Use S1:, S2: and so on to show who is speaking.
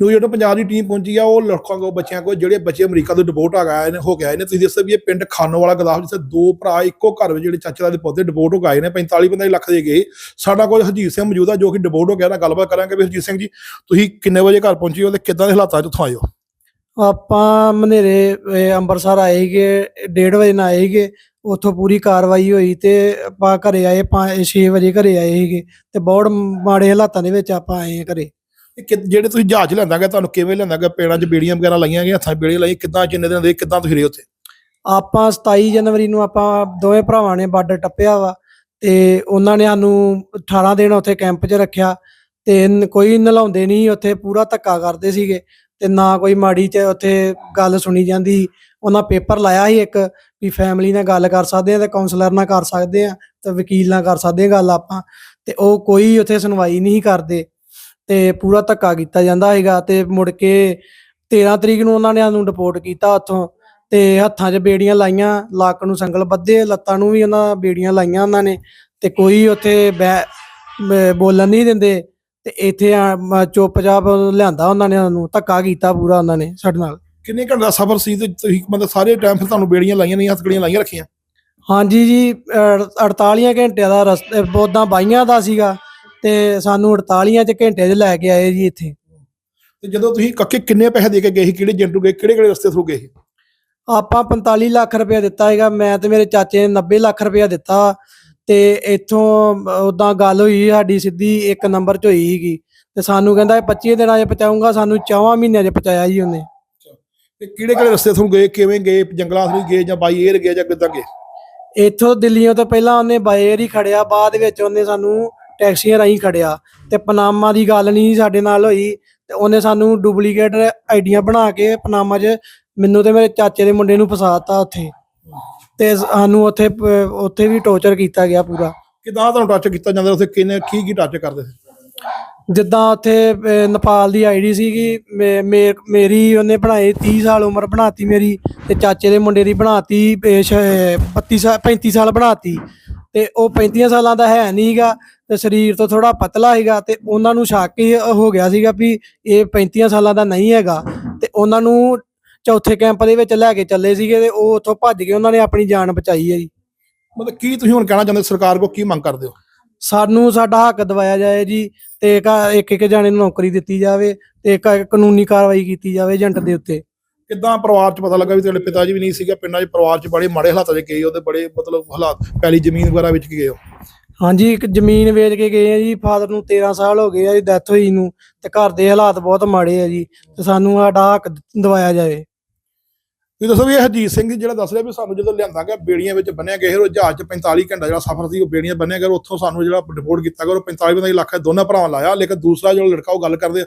S1: ਕਿਉਂਕਿ ਜਦੋਂ ਪੰਜਾਬ ਦੀ ਟੀਮ ਪਹੁੰਚੀ ਆ, ਉਹ ਲੜਕਾਂ ਕੋ ਬੱਚਿਆਂ ਕੋ ਜਿਹੜੇ ਬੱਚੇ ਅਮਰੀਕਾ ਤੋਂ ਡਿਪੋਰਟ ਆ ਗਏ ਨੇ, ਹੋ ਕੇ ਨੇ। ਤੁਸੀਂ ਦੱਸੋ ਵੀ ਇਹ ਪਿੰਡ ਖਾਨੋ ਵਾਲਾ ਗਦਾਫ, ਜਿੱਥੇ ਦੋ ਭਰਾ, ਇੱਕੋ ਘਰ ਵਿੱਚ ਜਿਹੜੇ ਚਾਚੇ ਦੇ ਪੌਦੇ ਡਿਪੋਰਟ ਹੋ ਕੇ ਨੇ 45 45 ਲੱਖ ਦੇ ਗਏ। ਸਾਡਾ ਕੋਲ ਹਰਜੀਤ ਸਿੰਘ ਮੌਜੂਦ ਆ, ਜੋ ਕਿ ਡਿਪੋਰਟ ਹੋ ਗਿਆ ਨਾ, ਗੱਲਬਾਤ ਕਰਾਂਗੇ। ਵੀ ਹਰਜੀਤ ਸਿੰਘ ਜੀ, ਤੁਸੀਂ ਕਿੰਨੇ ਵਜੇ ਘਰ ਪਹੁੰਚੇ ਹੋ ਤੇ ਕਿੱਦਾਂ ਦੇ ਹਾਲਾਤਾਂ 'ਚ ਉੱਥੋਂ ਆਏ ਹੋ?
S2: ਆਪਾਂ ਮਨੇਰੇ ਇਹ ਅੰਮ੍ਰਿਤਸਰ ਆਏ ਸੀਗੇ 1:30 ਵਜੇ ਨਾਲ ਆਏ ਸੀਗੇ। ਉੱਥੋਂ ਪੂਰੀ ਕਾਰਵਾਈ ਹੋਈ ਤੇ ਆਪਾਂ ਘਰੇ ਆਏ 6 ਵਜੇ ਘਰੇ ਆਏ ਸੀਗੇ। ਤੇ ਬਹੁਤ ਮਾੜੇ ਹਾਲਾਤਾਂ ਦੇ ਵਿੱਚ ਆਪਾਂ ਆਏ ਹਾਂ ਘਰੇ।
S1: ਕਿ- ਜਿਹੜੇ ਤੁਸੀਂ ਜਹਾਜ਼ ਲੈਂਦਾ ਤੁਹਾਨੂੰ ਕਿਵੇਂ ਲੈਂਦਾ ਪੇੜਾਂ 'ਚ ਬੇੜੀਆਂ ਵਗੈਰਾ ਲਾਈਆਂ ਗਈਆਂ ਹੱਥਾਂ 'ਚ ਬੇੜੀਆਂ ਲਾਈ ਕਿੱਦਾਂ ਜਿੰਨੇ ਦਿਨ ਦੇ, ਕਿੱਦਾਂ ਤੁਸੀਂ ਰਹੇ ਉੱਥੇ?
S2: ਆਪਾਂ 27 ਜਨਵਰੀ ਨੂੰ ਆਪਾਂ ਦੋਵੇਂ ਭਰਾਵਾਂ ਨੇ ਬਾਰਡਰ ਟੱਪਿਆ ਵਾ ਤੇ ਉਹਨਾਂ ਨੇ ਸਾਨੂੰ 18 ਦਿਨ ਉੱਥੇ ਕੈਂਪ 'ਚ ਰੱਖਿਆ ਤੇ ਕੋਈ ਨਲਾਉਂਦੇ ਨਹੀਂ, ਉੱਥੇ ਪੂਰਾ ਧੱਕਾ ਕਰਦੇ ਸੀਗੇ ਤੇ ਨਾ ਕੋਈ ਮਾੜੀ ਚ ਉੱਥੇ ਗੱਲ ਸੁਣੀ ਜਾਂਦੀ। ਉਹਨਾਂ ਪੇਪਰ ਲਾਇਆ ਸੀ ਇੱਕ ਵੀ ਫੈਮਿਲੀ ਨਾਲ ਗੱਲ ਕਰ ਸਕਦੇ ਆ ਤੇ ਕਾਉਂਸਲਰ ਨਾਲ ਕਰ ਸਕਦੇ ਆ ਤੇ ਵਕੀਲ ਨਾਲ ਕਰ ਸਕਦੇ ਆ ਗੱਲ ਆਪਾਂ ਤੇ ਉਹ ਕੋਈ ਉੱਥੇ ਸੁਣਵਾਈ ਨਹੀਂ ਕਰਦੇ। ਤੇ ਪੂਰਾ ਧੱਕਾ ਕੀਤਾ ਜਾਂਦਾ ਹੈਗਾ ਤੇ ਮੁੜ ਕੇ 13 ਤਰੀਕ ਨੂੰ ਉਹਨਾਂ ਨੇ ਸਾਨੂੰ ਰਿਪੋਰਟ ਕੀਤਾ ਉੱਥੋਂ ਤੇ ਹੱਥਾਂ 'ਚ ਬੇੜੀਆਂ ਲਾਈਆਂ ਲੱਕ ਨੂੰ ਸੰਗਲ ਬੱਧੇ ਲੱਤਾਂ ਨੂੰ ਵੀ ਉਹਨਾਂ ਬੇੜੀਆਂ ਲਾਈਆਂ ਉਹਨਾਂ ਨੇ ਤੇ ਕੋਈ ਉੱਥੇ ਬੋਲਣ ਨਹੀਂ ਦਿੰਦੇ ਤੇ ਇੱਥੇ ਚੁੱਪਚਾਪ ਲਿਆਂਦਾ ਉਹਨਾਂ ਨੇ ਸਾਨੂੰ ਧੱਕਾ ਕੀਤਾ ਪੂਰਾ ਉਹਨਾਂ ਨੇ ਸਾਡੇ ਨਾਲ।
S1: ਕਿੰਨੇ ਘੰਟੇ ਦਾ ਸਫ਼ਰ ਸੀ ਤੇ ਤੁਸੀਂ ਮਤਲਬ ਸਾਰੇ ਟਾਈਮ ਫਿਰ ਤੁਹਾਨੂੰ ਬੇੜੀਆਂ ਲਾਈਆਂ ਨਹੀਂ ਹੱਥਕੜੀਆਂ ਲਾਈਆਂ ਰੱਖੀਆਂ?
S2: ਹਾਂਜੀ ਜੀ ਅੜ- 48 ਘੰਟਿਆਂ ਦਾ ਰਸਤੇ ਬੋਦਾਂ ਬਾਈਆਂ ਦਾ ਸੀਗਾ। ਤੇ ਸਾਨੂੰ 48 ਚ ਘੰਟੇ 'ਚ ਲੈ ਕੇ ਆਏ ਜੀ ਇੱਥੇ।
S1: ਤੇ ਜਦੋਂ ਤੁਸੀਂ ਕੱਕੇ ਕਿੰਨੇ ਪੈਸੇ ਦੇ ਕੇ ਗਏ ਸੀ? ਕਿਹੜੇ ਏਜੰਟ ਨੂੰ ਗਏ? ਕਿਹੜੇ ਕਿਹੜੇ ਰਸਤੇ ਥਰੂ ਗਏ ਸੀ?
S2: ਆਪਾਂ 45 ਲੱਖ ਰੁਪਇਆ ਦਿੱਤਾ ਹੈਗਾ ਮੈਂ ਤੇ ਮੇਰੇ ਚਾਚੇ ਨੇ 90 ਲੱਖ ਰੁਪਇਆ ਦਿੱਤਾ ਤੇ ਇੱਥੋਂ ਉਦਾਂ ਗੱਲ ਹੋਈ ਸਾਡੀ ਸਿੱਧੀ ਇੱਕ ਨੰਬਰ 'ਚ ਹੋਈ ਸੀਗੀ। ਤੇ ਸਾਨੂੰ ਕਹਿੰਦਾ ਇਹ 25 ਦਿਨਾਂ 'ਚ ਪਹੁੰਚਾਊਂਗਾ ਸਾਨੂੰ 4 ਮਹੀਨਿਆਂ 'ਚ ਪਹੁੰਚਾਇਆ ਜੀ ਉਹਨੇ।
S1: ਤੇ ਕਿਹੜੇ ਕਿਹੜੇ ਰਸਤੇ ਥਰੂ ਗਏ? ਕਿਵੇਂ ਗਏ? ਜੰਗਲਾਂ ਥਰੂ ਗਏ ਜਾਂ ਬਾਈ 에ਅਰ ਗਏ ਜਾਂ ਕਿੱਦਾਂ ਗਏ?
S2: ਇੱਥੋਂ ਦਿੱਲੀੋਂ ਤੋਂ ਪਹਿਲਾਂ ਉਹਨੇ ਬਾਏਰ ਹੀ ਖੜਿਆ ਬਾਅਦ ਵਿੱਚ ਉਹਨੇ ਸਾਨੂੰ ਟੈਕਸੀਆਂ ਰਾਹੀਂ ਖੜਿਆ ਤੇ ਪਨਾਮਾ ਦੀ ਗੱਲ ਨਹੀਂ ਸਾਡੇ ਨਾਲ ਹੋਈ ਤੇ ਉਹਨੇ ਸਾਨੂੰ ਡੁਪਲੀਕੇਟ ਆਈਡੀਆਂ ਬਣਾ ਕੇ ਪਨਾਮਾ 'ਚ ਮੈਨੂੰ ਤੇ ਮੇਰੇ ਚਾਚੇ ਦੇ ਮੁੰਡੇ ਨੂੰ ਫਸਾਤਾ ਉੱਥੇ। ਤੇ ਸਾਨੂੰ ਉੱਥੇ ਉੱਥੇ ਵੀ ਟੌਰਚਰ ਕੀਤਾ ਗਿਆ ਪੂਰਾ।
S1: ਕਿੱਦਾਂ ਤੁਹਾਨੂੰ ਟੱਚ ਕੀਤਾ ਜਾਂਦਾ ਉੱਥੇ ਕਿੰਨੇ ਕੀ ਕੀ ਟੱਚ ਕਰਦੇ ਸੀ?
S2: ਜਿੱਦਾਂ ਉੱਥੇ ਨੇਪਾਲ ਦੀ ਆਈਡੀ ਸੀਗੀ ਮੇਰੀ ਉਹਨੇ ਬਣਾਈ 30 ਸਾਲ ਉਮਰ ਬਣਾਤੀ ਮੇਰੀ ਤੇ ਚਾਚੇ ਦੇ ਮੁੰਡੇ ਦੀ ਬਣਾਤੀ 32 ਸਾਲ 35 ਸਾਲ ਬਣਾਤੀ। ਤੇ ਉਹ 35 ਸਾਲਾਂ ਦਾ ਹੈ ਨਹੀਂਗਾ ਤੇ ਸਰੀਰ ਤੋਂ ਥੋੜਾ ਪਤਲਾ ਹੈਗਾ ਤੇ ਉਹਨਾਂ ਨੂੰ ਸ਼ੱਕ ਹੀ ਹੋ ਗਿਆ ਸੀਗਾ ਵੀ ਇਹ 35 ਸਾਲਾਂ ਦਾ ਨਹੀਂ ਹੈਗਾ ਤੇ ਉਹਨਾਂ ਨੂੰ ਚੌਥੇ ਕੈਂਪ ਦੇ ਵਿੱਚ ਲੈ ਕੇ ਚੱਲੇ ਸੀਗੇ ਤੇ ਉਹ ਉੱਥੋਂ ਭੱਜ ਕੇ ਉਹਨਾਂ ਨੇ ਆਪਣੀ ਜਾਨ ਬਚਾਈ ਹੈ ਜੀ।
S1: ਮਤਲਬ ਕੀ ਤੁਸੀਂ ਹੁਣ ਕਹਿਣਾ ਚਾਹੁੰਦੇ ਸਰਕਾਰ ਕੋ ਕੀ ਮੰਗ ਕਰਦੇ ਹੋ?
S2: ਸਾਨੂੰ ਸਾਡਾ ਹੱਕ ਦਵਾਇਆ ਜਾਏ ਜੀ ਤੇ ਇੱਕ- ਇੱਕ ਇੱਕ ਜਾਣੇ ਨੂੰ ਨੌਕਰੀ ਦਿੱਤੀ ਜਾਵੇ ਤੇ ਇੱਕ ਕਾਨੂੰਨੀ ਕਾਰਵਾਈ ਕੀਤੀ ਜਾਵੇ ਏਜੰਟ ਦੇ ਉੱਤੇ।
S1: ਕਿੱਦਾਂ ਪਰਿਵਾਰ ਚ ਪਤਾ ਲੱਗਾ ਵੀ ਤੁਹਾਡੇ ਪਿਤਾ ਜੀ ਵੀ ਨਹੀਂ ਸੀਗਾ ਪਿੰਡਾਂ 'ਚ ਪਰਿਵਾਰ ਚ ਬੜੇ ਮਾੜੇ ਹਾਲਾਤਾਂ 'ਚ ਗਏ ਉਹਦੇ ਬੜੇ ਮਤਲਬ ਹਾਲਾਤ ਪਹਿਲੀ ਜ਼ਮੀਨ ਵਗੈਰਾ ਵਿੱਚ ਗਏ ਹੋ
S2: ਹਾਂਜੀ ਇੱਕ ਜ਼ਮੀਨ ਵੇਚ ਕੇ ਗਏ ਆ ਜੀ ਫਾਦਰ ਨੂੰ 13 ਸਾਲ ਹੋ ਗਏ ਆ ਜੀ ਡੈਥ ਹੋਈ ਨੂੰ ਤੇ ਘਰ ਦੇ ਹਾਲਾਤ ਬਹੁਤ ਮਾੜੇ ਆ ਜੀ ਤੇ ਸਾਨੂੰ ਸਾਡਾ ਹੱਕ ਦਵਾਇਆ ਜਾਵੇ।
S1: ਤੁਸੀਂ ਦੱਸੋ ਵੀ ਇਹ ਹਰਜੀਤ ਸਿੰਘ ਜੀ ਜਿਹੜਾ ਦੱਸ ਰਿਹਾ ਵੀ ਸਾਨੂੰ ਜਦੋਂ ਲਿਆਂਦਾ ਗਿਆ ਬੇੜੀਆਂ ਵਿੱਚ ਬੰਨਿਆ ਗਿਆ ਉਹ ਜਹਾਜ਼ 'ਚ 45 ਘੰਟਾ ਜਿਹੜਾ ਸਫ਼ਰ ਸੀ ਉਹ ਬੇੜੀਆਂ ਬੰਨਿਆ ਗਿਆ ਉੱਥੋਂ ਸਾਨੂੰ ਜਿਹੜਾ ਰਿਪੋਰਟ ਕੀਤਾ ਗਿਆ ਉਹ 45 45 ਲੱਖ ਦੋਨਾਂ ਭਰਾਵਾਂ ਲਾਇਆ ਲੇਕਿਨ ਦੂਸਰਾ ਜਿਹੜਾ ਲੜਕਾ ਉਹ ਗੱਲ ਕਰਦੇ